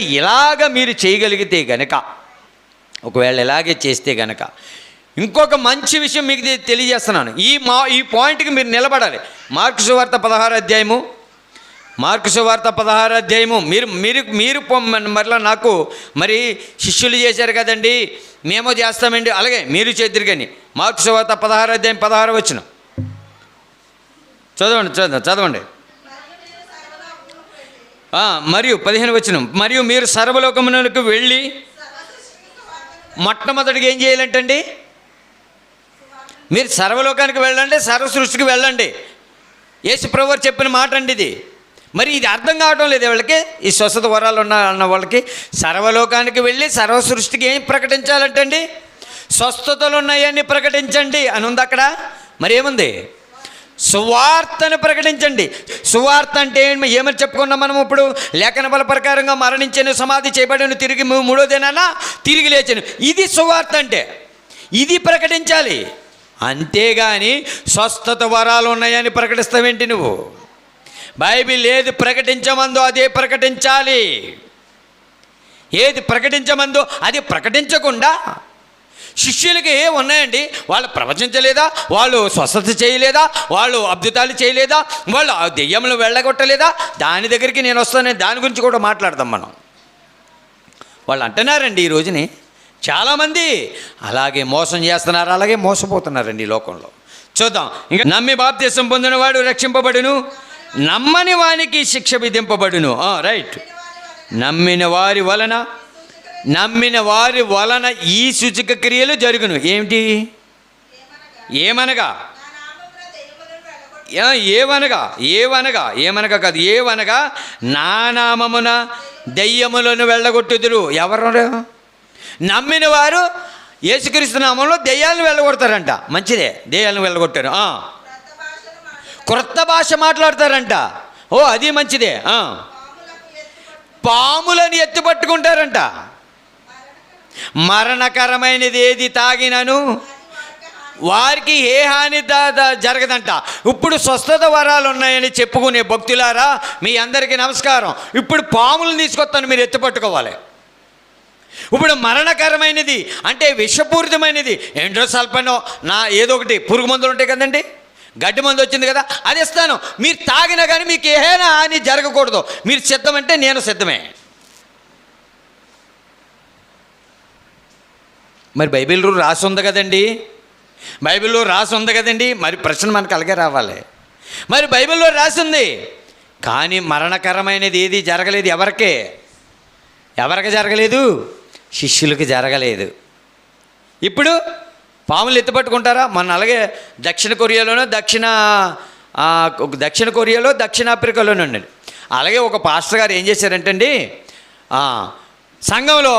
ఇలాగ మీరు చేయగలిగితే గనక ఒకవేళ ఇలాగే చేస్తే గనక ఇంకొక మంచి విషయం మీకు తెలియజేస్తున్నాను. ఈ మా ఈ పాయింట్కి మీరు నిలబడాలి. మార్కు సువార్త పదహారు అధ్యాయము మార్కు సువార్త పదహారు అధ్యాయము మీరు మీరు మీరు మరలా నాకు మరి శిష్యులు చేశారు కదండి మేము చేస్తామండి అలాగే మీరు చేద్దరు కానీ మార్కు సువార్త పదహారు అధ్యాయం పదహారు వచ్చిన చదవండి చదవండి చదవండి. మరియు పదిహేను వచనం. మరియు మీరు సర్వలోకమునకు వెళ్ళి మొట్టమొదటిగా ఏం చేయాలంటండి? మీరు సర్వలోకానికి వెళ్ళండి సర్వ సృష్టికి వెళ్ళండి. యేసు ప్రభువారు చెప్పిన మాట అండి ఇది. మరి ఇది అర్థం కావడం లేదు వాళ్ళకి ఈ స్వస్థత వరాలు ఉన్న అన్న వాళ్ళకి. సర్వలోకానికి వెళ్ళి సర్వ సృష్టికి ఏం ప్రకటించాలంటండి? స్వస్థతలు ఉన్నాయని ప్రకటించండి అని ఉంది అక్కడ. మరి ఏముంది? సువార్తను ప్రకటించండి. సువార్త అంటే ఏమని చెప్పుకున్నాం మనం ఇప్పుడు? లేఖన బల ప్రకారంగా మరణించను సమాధి చేయబడిన తిరిగి మూడో దినాన తిరిగి లేచను. ఇది సువార్త అంటే. ఇది ప్రకటించాలి. అంతేగాని స్వస్థత వరాలు ఉన్నాయని ప్రకటిస్తావేంటి నువ్వు? బైబిల్ ఏది ప్రకటించమందో అదే ప్రకటించాలి. ఏది ప్రకటించమందో అది ప్రకటించకుండా శిష్యులకి ఏ ఉన్నాయండి? వాళ్ళు ప్రవచించలేదా? వాళ్ళు స్వస్థత చేయలేదా? వాళ్ళు అద్భుతాలు చేయలేదా? వాళ్ళు ఆ దెయ్యములు వెళ్ళగొట్టలేదా? దాని దగ్గరికి నేను వస్తాను దాని గురించి కూడా మాట్లాడదాం మనం. వాళ్ళు అంటున్నారండి ఈ రోజుని. చాలామంది అలాగే మోసం చేస్తున్నారు అలాగే మోసపోతున్నారండి ఈ లోకంలో. చూద్దాం. ఇంకా నమ్మి బాప్తీసం పొందినవాడు రక్షింపబడును నమ్మని వానికి శిక్ష విధింపబడును. రైట్. నమ్మిన వారి వలన నమ్మిన వారి వలన ఈ సూచక క్రియలు జరుగును. ఏమిటి? ఏమనగా? ఏమనగా? ఏవనగా ఏవనగా ఏమనగా కాదు. ఏవనగా నా నామమున దెయ్యములను వెళ్ళగొట్టుదురు. ఎవరు నమ్మిన వారు యేసుక్రీస్తు నామంలో దెయ్యాలను వెళ్ళగొడతారంట. మంచిదే. దెయ్యాలను వెళ్ళగొట్టారు. క్రొత్త భాష మాట్లాడతారంట. ఓ అది మంచిదే. పాములను ఎత్తిపట్టుకుంటారంట. మరణకరమైనది ఏది తాగినను? వారికి ఏ హాని జరగదంట. ఇప్పుడు స్వస్థత వరాలు ఉన్నాయని చెప్పుకునే భక్తులారా మీ అందరికీ నమస్కారం. ఇప్పుడు పాములు తీసుకొస్తాను మీరు ఎత్తుపట్టుకోవాలి ఇప్పుడు మరణకరమైనది అంటే విషపూరితమైనది. ఎండ్రో సల్పనో? నా ఏదో ఒకటి పురుగు మందులు ఉంటాయి కదండి? గడ్డి మందు వచ్చింది కదా అది ఇస్తాను. మీరు తాగినా కానీ మీకు ఏమైనా హాని జరగకూడదు. మీరు సిద్ధమంటే నేను సిద్ధమే. మరి బైబిల్లో రాసి ఉంది కదండి? బైబిల్లో రాసి ఉంది కదండి? మరి ప్రశ్న మనకు అలాగే రావాలి. మరి బైబిల్లో రాసి ఉంది. కానీ మరణకరమైనది ఏది జరగలేదు ఎవరికే? ఎవరికి జరగలేదు? శిష్యులకు జరగలేదు. ఇప్పుడు పాములు ఎత్తుపట్టుకుంటారా? మొన్న అలాగే దక్షిణ కొరియాలోనో దక్షిణ దక్షిణ కొరియాలో దక్షిణాఫ్రికాలోనూ ఉండండి అలాగే ఒక పాస్టర్ గారు ఏం చేశారంటండి? సంఘంలో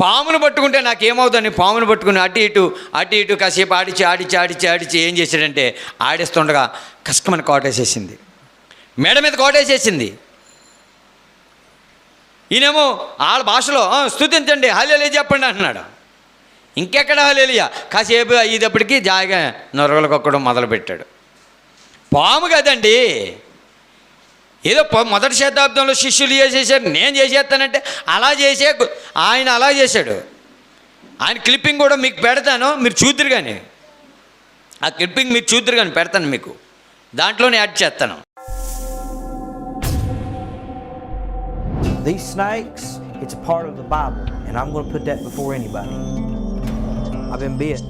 పామును పట్టుకుంటే నాకేమవుతుంది? పామును పట్టుకుని అటు ఇటు అటు ఇటు కాసేపు ఆడిచి ఆడిచి ఆడిచి ఆడిచి ఏం చేశాడంటే ఆడిస్తుండగా కష్టమని కోటేసేసింది. మేడ మీద కోటేసేసింది. ఈయనేమో వాళ్ళ భాషలో స్థుతించండి హలేలి హలేలే చెప్పండి అంటున్నాడు. ఇంకెక్కడ హలేలియా కాసేపు అయ్యేటప్పటికి జాగా నొరగలకొక్కడం మొదలుపెట్టాడు. పాము కదండి! ఏదో మొదటి శతాబ్దంలో శిష్యులు చేసేసారు నేను చేసేస్తానంటే అలా చేసే ఆయన అలా చేశాడు ఆయన క్లిప్పింగ్ కూడా మీకు పెడతాను మీరు చూద్దరు కానీ ఆ క్లిప్పింగ్ మీరు చూద్దరు కానీ పెడతాను మీకు దాంట్లోనే యాడ్ చేస్తాను These snakes, it's a part of the Bible, and I'm going to put that before anybody. I've been bit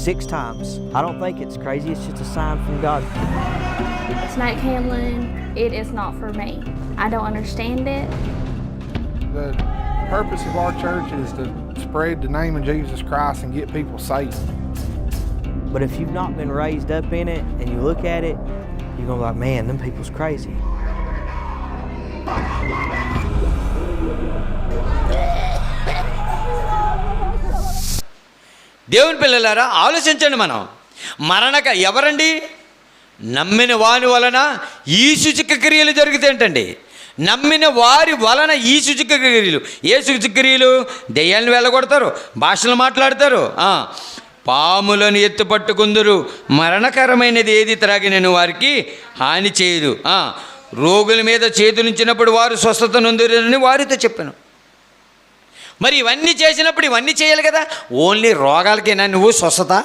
six times. I don't think it's crazy, it's just a sign from God. Snake handling, it is not for me. I don't understand it. The purpose of our church is to spread the name of Jesus Christ and get people saved. But if you've not been raised up in it and you look at it, you're going to be like, man, them people's crazy. దేవుని పిల్లలారా ఆలోచించండి మనం మరణక ఎవరండి నమ్మిన వాని వలన ఈ సూచక క్రియలు జరుగుతాయంటండి నమ్మిన వారి వలన ఈ సూచక క్రియలు. ఏ సూచక క్రియలు? దెయ్యాలను వెళ్ళగొడతారు భాషలు మాట్లాడతారు పాములను ఎత్తుపట్టుకుందరు మరణకరమైనది ఏది త్రాగినను వారికి హాని చేయదు రోగుల మీద చేతులుంచినప్పుడు వారు స్వస్థత నొందిరని వారితో చెప్పాను. మరి ఇవన్నీ చేసినప్పుడు ఇవన్నీ చేయాలి కదా? ఓన్లీ రోగాలకేనా? నువ్వు స్వస్థత?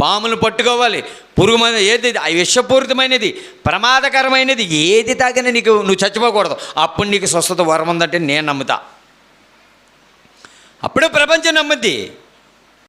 పాములు పట్టుకోవాలి. పురుగు మంది ఏది? ఆ విషపూరితమైనది ప్రమాదకరమైనది. ఏది తాగినా నీకు నువ్వు చచ్చిపోకూడదు. అప్పుడు నీకు స్వస్థత వరం ఉందంటే నేను నమ్ముతా. అప్పుడే ప్రపంచం నమ్ముద్ది.